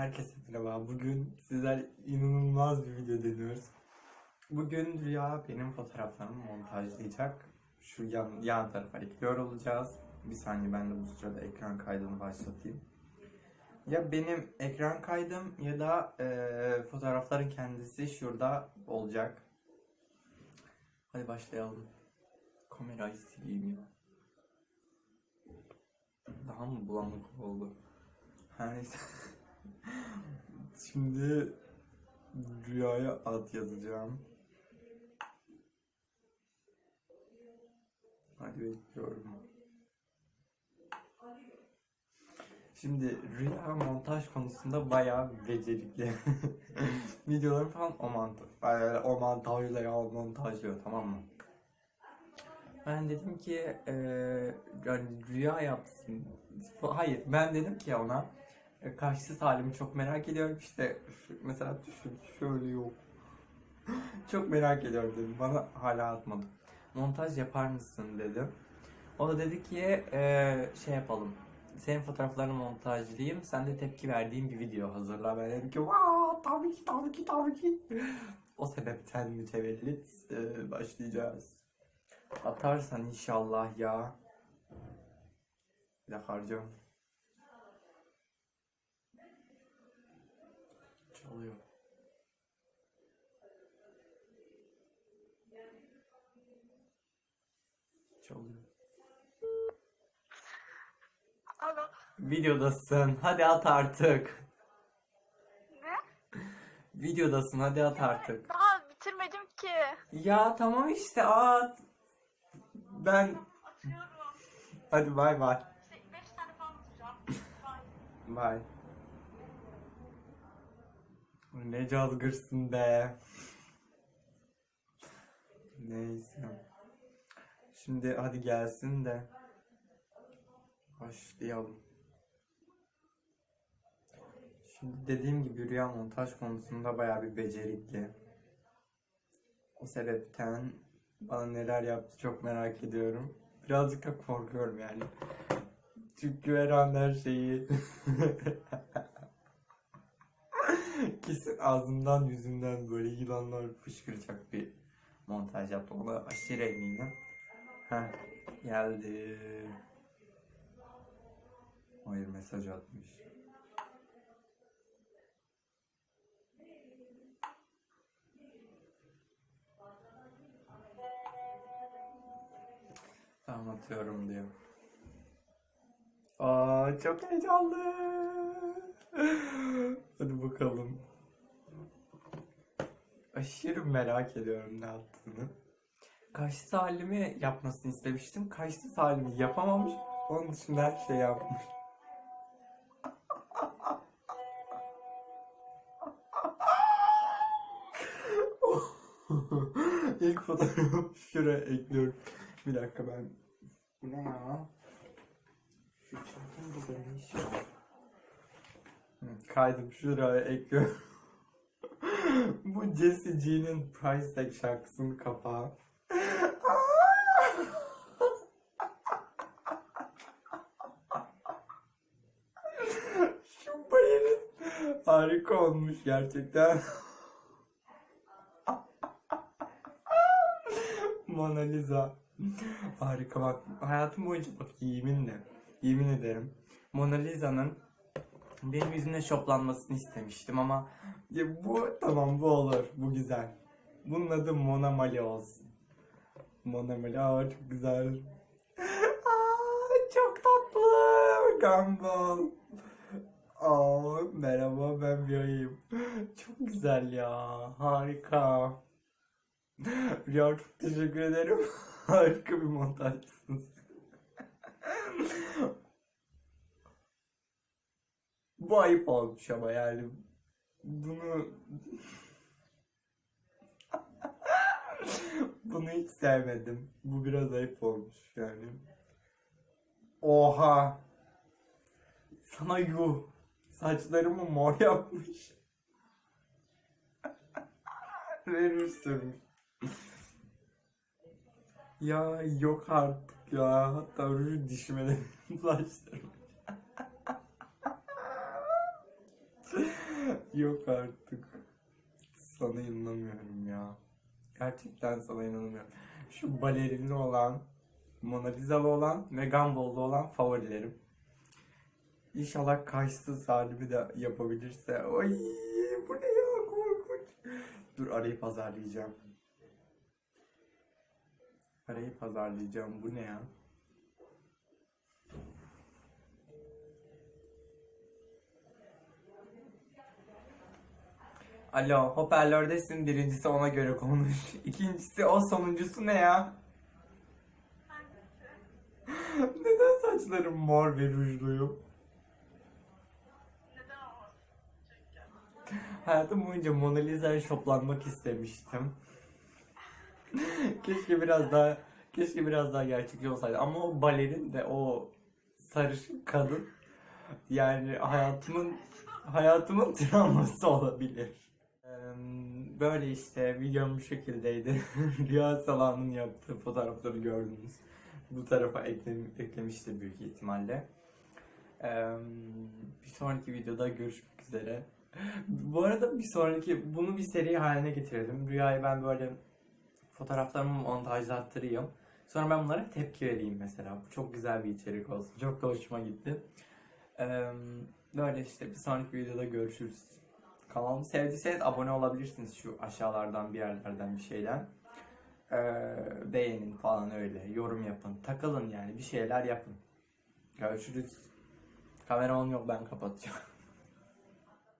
Herkese merhaba. Bugün sizler inanılmaz bir video deniyoruz. Bugün Rüya benim fotoğraflarımı montajlayacak. Şu yan, yan tarafa ekliyor olacağız. Bir saniye ben de bu sırada ekran kaydını başlatayım. Ya benim ekran kaydım ya da eee, fotoğrafların kendisi şurada olacak. Hadi başlayalım. Kamerayı sileyim ya. Daha mı bulanık oldu? Her neyse. Şimdi rüyaya ad yazacağım. Hadi bekliyorum. Şimdi rüya montaj konusunda bayağı becerikli. Videoları falan o montaj, o montajlıyor, o montajlıyor tamam mı? Ben dedim ki eee, yani rüya yapsın. Hayır ben dedim ki ona karşısız halimi çok merak ediyorum işte mesela düşün şöyle yok. çok merak ediyorum dedim. Bana hala atmadı. Montaj yapar mısın dedim. O da dedi ki eee, şey yapalım. Senin fotoğraflarını montajlayayım. Sen de tepki verdiğin bir video hazırla. Ben dedim ki Vaa, tabii ki tabii ki tabii ki. o sebepten mütevellit eee, başlayacağız. Atarsan inşallah ya. Bir dakika harcam. Çalıyor. Çalıyor. Alo. Videodasın. Hadi at artık. Ne? Videodasın. Hadi at artık. Daha bitirmedim ki. Ya tamam işte at. Ben Atıyorum. hadi bay bay. İşte 5 tane falan atacağım. Bye. Bay. Ne cazgırsın be. Neyse. Şimdi hadi gelsin de başlayalım. Şimdi dediğim gibi rüya montaj konusunda bayağı bir becerikli. O sebepten bana neler yaptı çok merak ediyorum. Birazcık da korkuyorum yani. Çünkü her an her şeyi kesin ağzımdan yüzümden böyle yılanlar fışkıracak bir montaj yaptım. Ona aşırı eminim. Heh, geldi. Hayır mesaj atmış. Tamam atıyorum diyor. Aa çok heyecanlı. Hadi bakalım. Aşırı merak ediyorum ne yaptığını. Karşısı halimi yapmasını istemiştim. Karşısı halimi yapamamış. Onun dışında her şey yapmış. İlk fotoğrafı şuraya ekliyorum. Bir dakika ben... Bu ne ya? Şu çantam var? Hı, Kaydım şuraya ekliyorum. Bu Jessie G'nin Price Tag şarkısının kapağı. Şu bayılın harika olmuş gerçekten. Mona Lisa. Harika bak. Hayatım boyunca bak yeminle. Yemin ederim. Mona Lisa'nın benim yüzümle şoplanmasını istemiştim ama ya bu tamam bu olur. Bu güzel. Bunun adı Mona Mali olsun. Mona Mali aa çok güzel. Aa, çok tatlı. Gumball. Aa, merhaba ben Rüya'yım. Çok güzel ya. Harika. Rüya çok teşekkür ederim. Harika bir montajsınız. Bu ayıp olmuş ama yani. Bunu... Bunu hiç sevmedim. Bu biraz ayıp olmuş yani. Oha! Sana yuh! Saçlarımı mor yapmış. Verirsin. Ya yok artık ya. Hatta ruj dişime de bulaştırmış. Yok artık. Sana inanamıyorum ya. Gerçekten sana inanamıyorum. Şu balerinli olan, Mona Lisa'lı olan ve Gumball'lı olan favorilerim. İnşallah kaşsız halimi de yapabilirse. Ay bu ne ya korkunç. Dur arayıp pazarlayacağım. Arayıp pazarlayacağım. Bu ne ya? Alo, hoparlördesin. Birincisi ona göre konuş. İkincisi o sonuncusu ne ya? Neden saçlarım mor ve rujluyum? Hayatım boyunca Mona Lisa'ya şoplanmak istemiştim. keşke biraz daha keşke biraz daha gerçekçi olsaydı. Ama o balerin de o sarışın kadın yani hayatımın hayatımın travması olabilir. Böyle işte videom bu şekildeydi. Rüya Salah'ın yaptığı fotoğrafları gördünüz. Bu tarafa eklem eklemiştir büyük ihtimalle. Eee, Bir sonraki videoda görüşmek üzere. Bu arada bir sonraki bunu bir seri haline getirelim. Rüyayı ben böyle fotoğraflarımı montajlattırayım. Sonra ben bunlara tepki vereyim mesela. Bu çok güzel bir içerik olsun. Çok da hoşuma gitti. Eee, Böyle işte bir sonraki videoda görüşürüz. Kanalımı sevdiyseniz abone olabilirsiniz şu aşağılardan bir yerlerden bir şeyden. Eee, beğenin falan öyle. Yorum yapın. Takılın yani bir şeyler yapın. Görüşürüz. Kamera on yok ben kapatacağım.